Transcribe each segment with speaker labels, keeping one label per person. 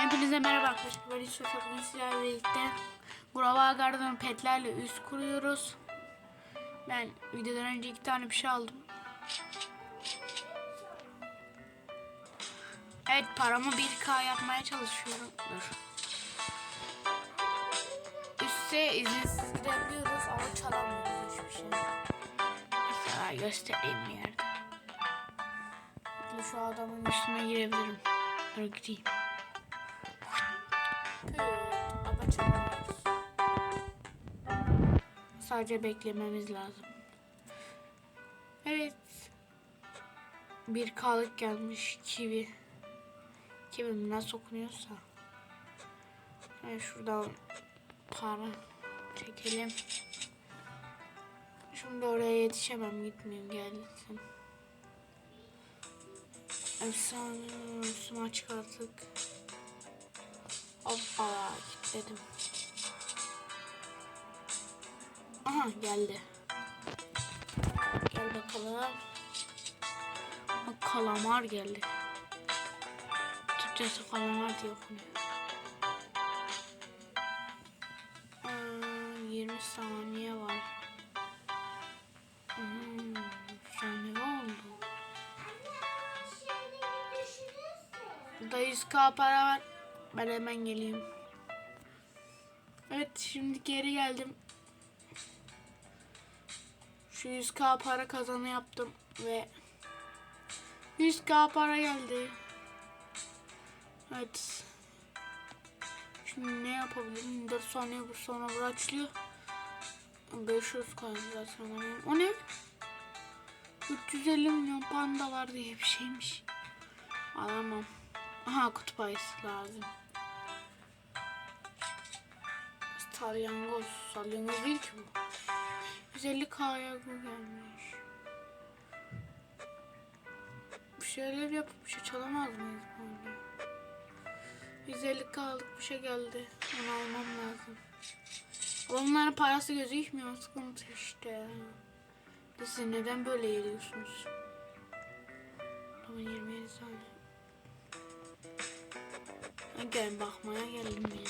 Speaker 1: Hepinize merhaba arkadaşlar. Ben Yusuf Bugün sizlerle birlikte Grova Garden petlerle üst kuruyoruz. Ben videodan önce iki tane bir şey aldım. Evet paramı 1K yapmaya çalışıyorum. Dur. Üste izinsiz gidebiliyoruz ama çalamıyoruz hiçbir şey. Mesela göstereyim bir yerde. Şu adamın üstüne girebilirim. Dur gideyim. Ama çalamıyoruz. Sadece beklememiz lazım. Evet. Bir kalık gelmiş kivi. Kivi nasıl okunuyorsa. Evet, şuradan para çekelim. Şimdi oraya yetişemem gitmeyeyim gelsin. Efsane üstüme çıkarttık. Hoppa kilitledim. Aha geldi. Gel bakalım. Bak kalamar geldi. Türkçesi kalamar diye okunuyor. Aa, 20 saniye var. Hmm, saniye oldu. Burada 100k para var. Ben hemen geleyim. Evet şimdi geri geldim. Şu 100k para kazanı yaptım ve 100k para geldi. Evet. Şimdi ne yapabilirim? 4 saniye bu sonra bu açılıyor. 500 kaldı zaten. O ne? 350 milyon panda var diye bir şeymiş. Alamam. Aha kutup ayısı lazım. Salyangoz. Salyangoz değil ki bu. 150 kaya gelmiş. Bir şeyler yapıp bir şey çalamaz mıyız böyle? 150 kalık bir şey geldi. Onu almam lazım. Onların parası gözükmüyor. Sıkıntı işte. Siz neden böyle geliyorsunuz? Tamam 27 saniye. Ben Gelin bakmaya geldim ya.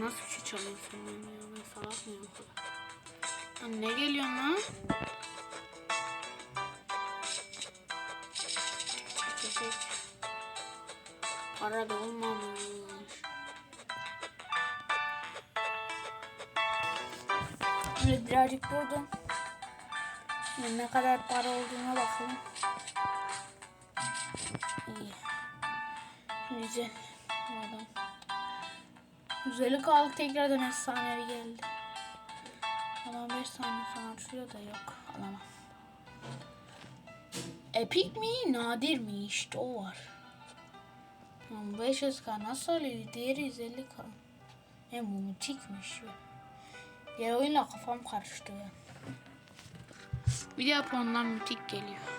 Speaker 1: Nasıl bir şey lan ya? Ben salak mıyım o kadar? Ne geliyorsun lan? Çek çek çek. Para da olmamış. Birazcık. Şimdi ne kadar para olduğuna bakalım. İyi. Güzel. Adam. Güzeli kaldı tekrardan efsanevi geldi. Ama 5 saniye sonra açılıyor da yok. Alamam. Epic mi? Nadir mi? İşte o var. Tamam 500k nasıl oluyor? Diğeri 150k. Hem bu mutikmiş. Diğer oyunla kafam karıştı ya. Bir de Japon'dan mütik geliyor.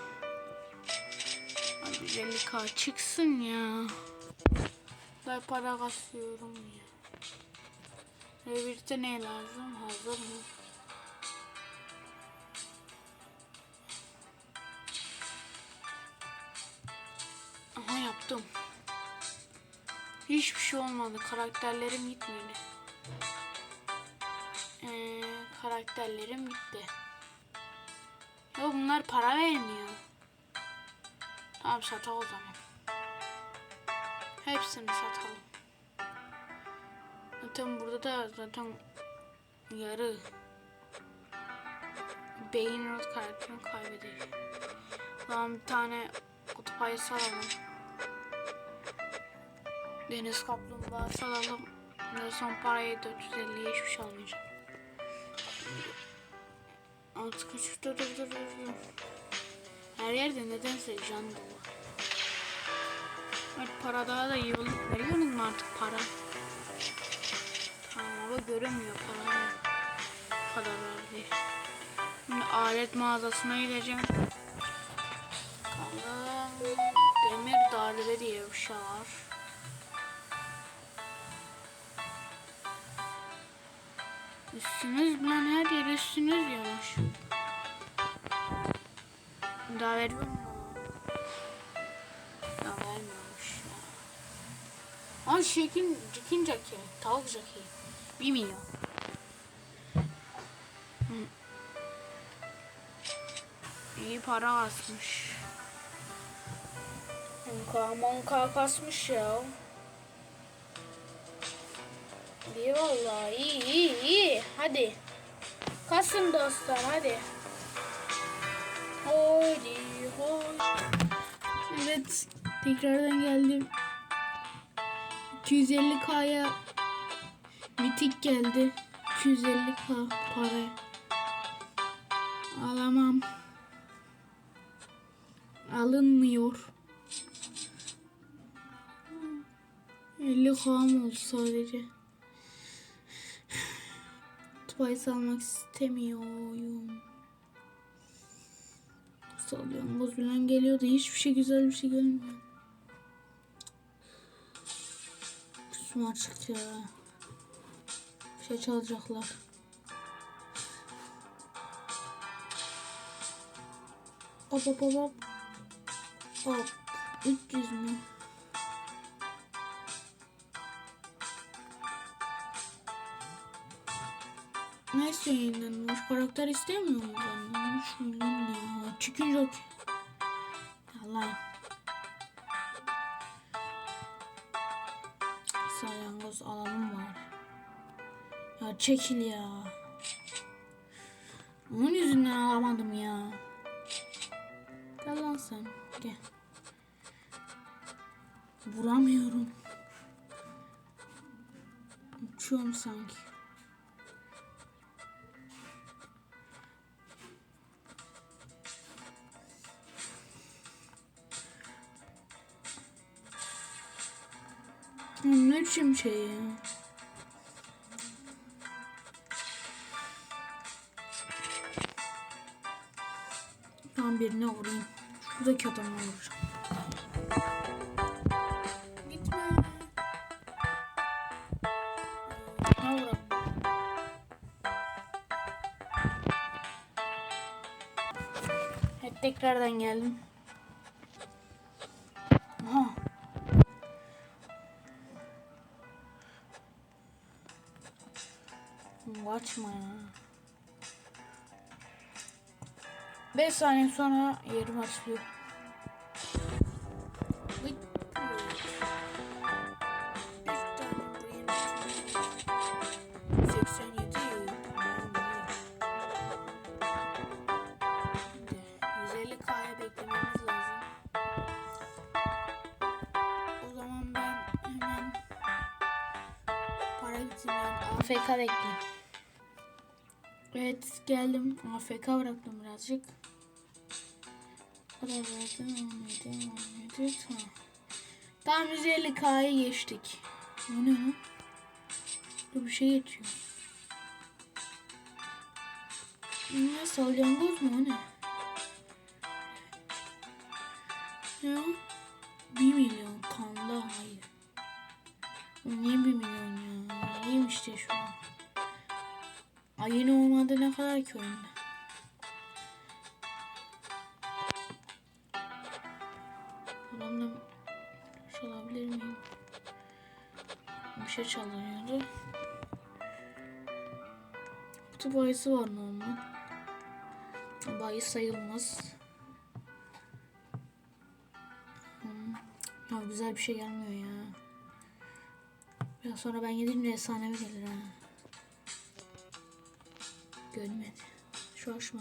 Speaker 1: Hadi 150k çıksın ya. Ben para kasıyorum ya. Bir de ne lazım? Hazır mı? Aha yaptım. Hiçbir şey olmadı. Karakterlerim gitmedi. Ee, karakterlerim gitti. Ya bunlar para vermiyor. Tamam satalım o zaman. Hepsini satalım. Zaten burada da zaten yarı beyin rot karakterini kaybedecek. Tamam bir tane kutup ayısı alalım. Deniz kaplumbağası alalım. Ve son parayı 450'ye hiçbir şey almayacağım. Altı kaç dur dur dur dur. Her yerde nedense can dolu. Evet para daha da iyi olup veriyorsunuz mu artık para? Tamam ama göremiyor para. Bu kadar verdi. Şimdi alet mağazasına gideceğim. Bakalım. Demir darbe diye bir şey var. Üstünüz lan her yer üstünüz yavaş. Daha veriyor mu? Daha vermiyormuş ya. Ama şekin, cekin caki, tavuk caki. Bir milyon. Hı. İyi para kasmış. 10k, kasmış ya. İyi vallahi iyi iyi iyi. Hadi. Kasın dostlar hadi. Evet tekrardan geldim. 250k'ya mitik geldi. 250k para. Alamam. Alınmıyor. 50k'm oldu sadece. Spice almak istemiyorum. Salyangoz falan geliyordu. Hiçbir şey güzel bir şey gelmiyor. Kusum açık ya. Bir şey çalacaklar. Hop hop hop hop. Hop. 300 mü? İstiyorsun yeniden? Boş karakter istemiyor mu benden? 3 milyon ne ya? Çıkın yok. Allah. Salyangoz alanım var. Ya çekil ya. Onun yüzünden alamadım ya. Gel lan sen. Gel. Vuramıyorum. Uçuyorum sanki. Ne biçim şey ya? Ben birine vurayım. Şuradaki adamı vuracağım. Tekrardan geldim. Açma ya. 5 saniye sonra yerim açılıyor. Vıy. Bir tane buraya açılıyor. 87 150 K'ya beklememiz lazım. O zaman ben hemen para gitsin yani AFK bekleyeyim. Evet geldim. AFK bıraktım birazcık. O bıraktım. 17, 17, tamam. Tam 150k'yı geçtik. Bu ne lan? Dur bir şey geçiyor. Ne salyangoz mu o ne? Ne o? 1 milyon kanlı hayır. Niye 1 milyon ya? İyiyim işte şu an. Ay yeni olmadı ne kadar ki oyunda. Buradan çalabilir miyim? Bir şey çalıyordu. Kutu bayısı var normal. Bayı sayılmaz. Hmm. Ya güzel bir şey gelmiyor ya. Biraz sonra ben yediğimde efsanevi gelir ha. Görmedi. Şaşma.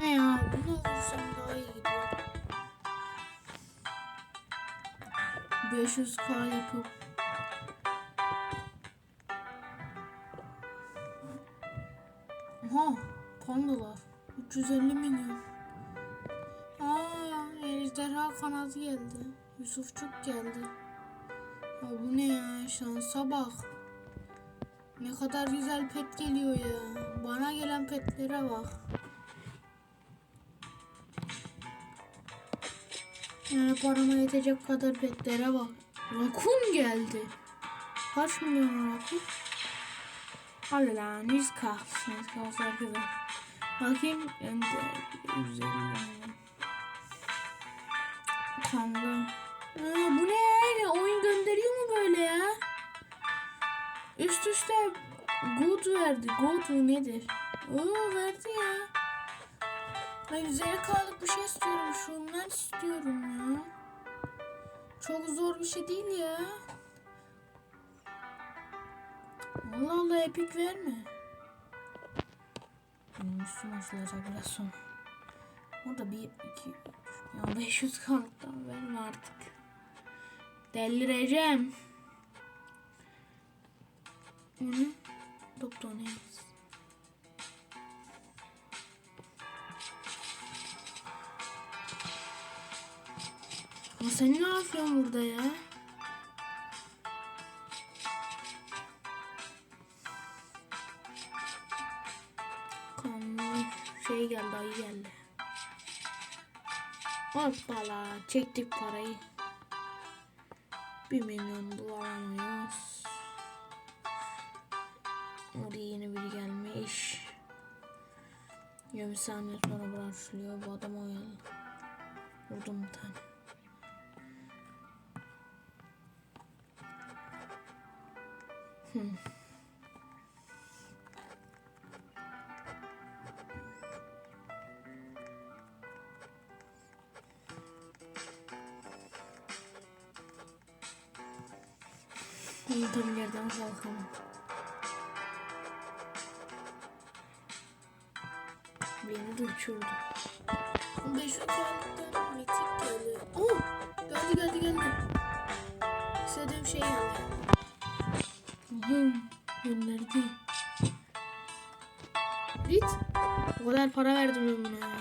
Speaker 1: Ne ya? Bunu alırsam daha iyi gidiyor. 500k yapıp Aha, pandalar. 350 milyon. Aa, ejderha kanadı geldi. Yusufçuk geldi. Ya bu ne ya? Şansa bak. Ne kadar güzel pet geliyor ya. Bana gelen petlere bak. Yani parama yetecek kadar petlere bak. Rakun geldi. Kaç milyon rakun? Hadi lan 100k. 100k olsa güzel. Bakayım. Ben de 150 milyon. Kanlı. Aa, bu ne ya? Oyun gönderiyor mu böyle ya? Üst üste good verdi. Mu nedir? Oo verdi ya. Ben güzel kalıp bir şey istiyorum. Şundan istiyorum ya. Çok zor bir şey değil ya. Allah Allah epik verme. Benim üstüm açılacak biraz sonra. Orada bir, iki. Ya 500 kalıptan verme artık. Delireceğim. Bu ne? Doktor ne yaz? Ama sen ne yapıyorsun burada ya? Şey geldi, ayı geldi. Hoppala, çektik parayı. Bir milyon bulamayız. Oraya yeni biri gelmiş. 20 saniye sonra başlıyor. Bu adam oyalı. Vurdum bir tane. Hmm. Yıldırım yerden kalkamam. Beni de uçurdu. 500 kalıptan mitik geldi. Oh! Geldi geldi geldi. İstediğim şey geldi. Hı, gönderdi. Git. O kadar para verdim ben buna ya.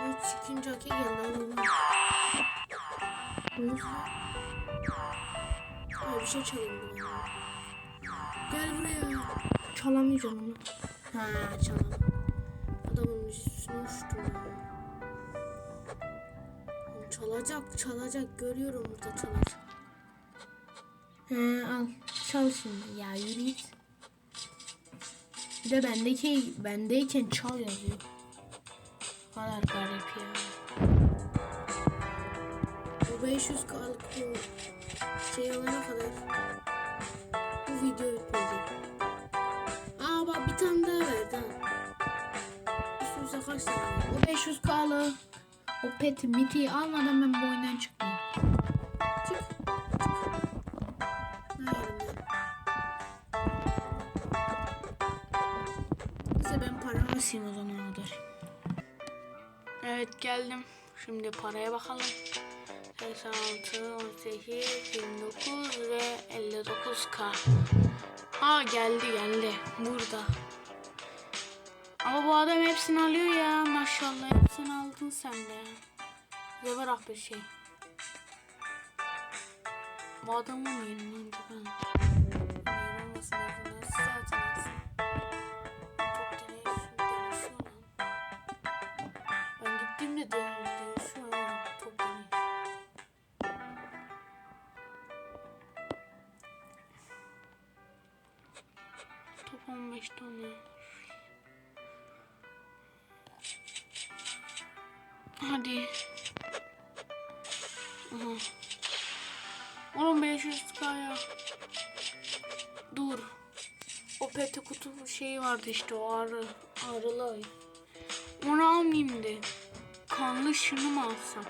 Speaker 1: Evet, çıkınca haki geldi. Allah'ım. Ne Ya bir şey çalayım ben. Gel buraya. Çalamayacağım onu. Ha çalam. Adamın üstüne uçtum Çalacak çalacak görüyorum burada çalacak. He al çal şimdi ya yürü git. Bir de bendeki bendeyken çal yazıyor. Kadar garip ya. Bu 500 kalıp şey olana kadar bu video bitmeyecek. Aa bak bir tane daha verdi ha. Üst üste kaç tane? O 500 kalı o peti miti almadan ben bu oyundan çıkmayayım. Çık. Neyse ben paramı basayım o zamana kadar. Evet geldim. Şimdi paraya bakalım. 86, 18, 29 ve 59k. Ha geldi geldi. Burada. Ama bu adam hepsini alıyor ya maşallah. Hepsini aldın sen de. Bize bırak bir şey. Bu adamı mı yerim önce ben? Yerim. Nasıl Top 15 tane. Hadi. Aha. Oğlum 500 kaya. Dur. O pete kutu şeyi vardı işte o arı. Arılı ay. Onu almayayım de. Kanlı şunu mu alsam?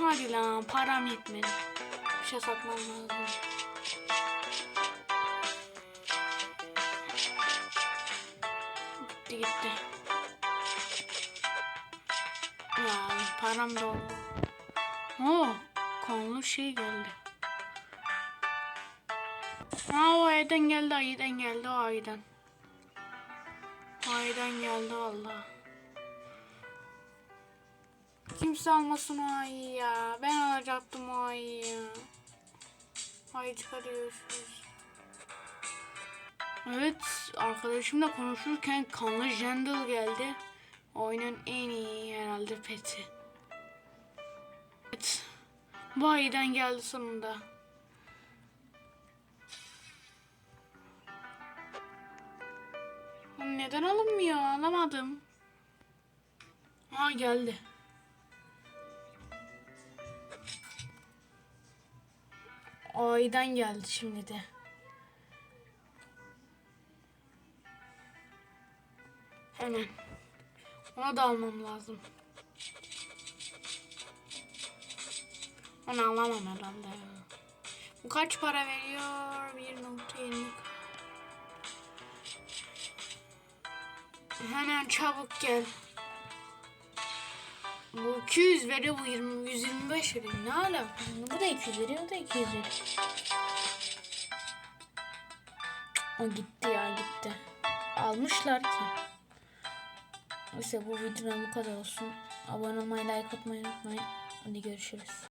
Speaker 1: Hadi lan param yetmedi. Bir şey satmam lazım. Gitti gitti. Ya param da oldu. Oo, kanlı şey geldi. Ha o aydan geldi, aydan geldi o aydan. Aydan geldi valla. Kimse almasın o ayı ya. Ben alacaktım o ayı ya. Ay çıkarıyorsunuz. Evet arkadaşımla konuşurken kanlı Jendal geldi. Oyunun en iyi herhalde peti. Evet. Bu aydan geldi sonunda. Neden alınmıyor? Anlamadım. Ha geldi. Aydan geldi şimdi de. Hemen. Onu da almam lazım. Onu alamam herhalde. ya. Bu kaç para veriyor? 1.20 Hemen çabuk gel. Bu 200 veriyor bu 20 125 veriyor. Ne alaka?
Speaker 2: Bu da 200 veriyor, o da 200 veriyor. O gitti ya gitti. Almışlar ki. Neyse bu videodan bu kadar olsun. Abone olmayı, like atmayı unutmayın. Hadi görüşürüz.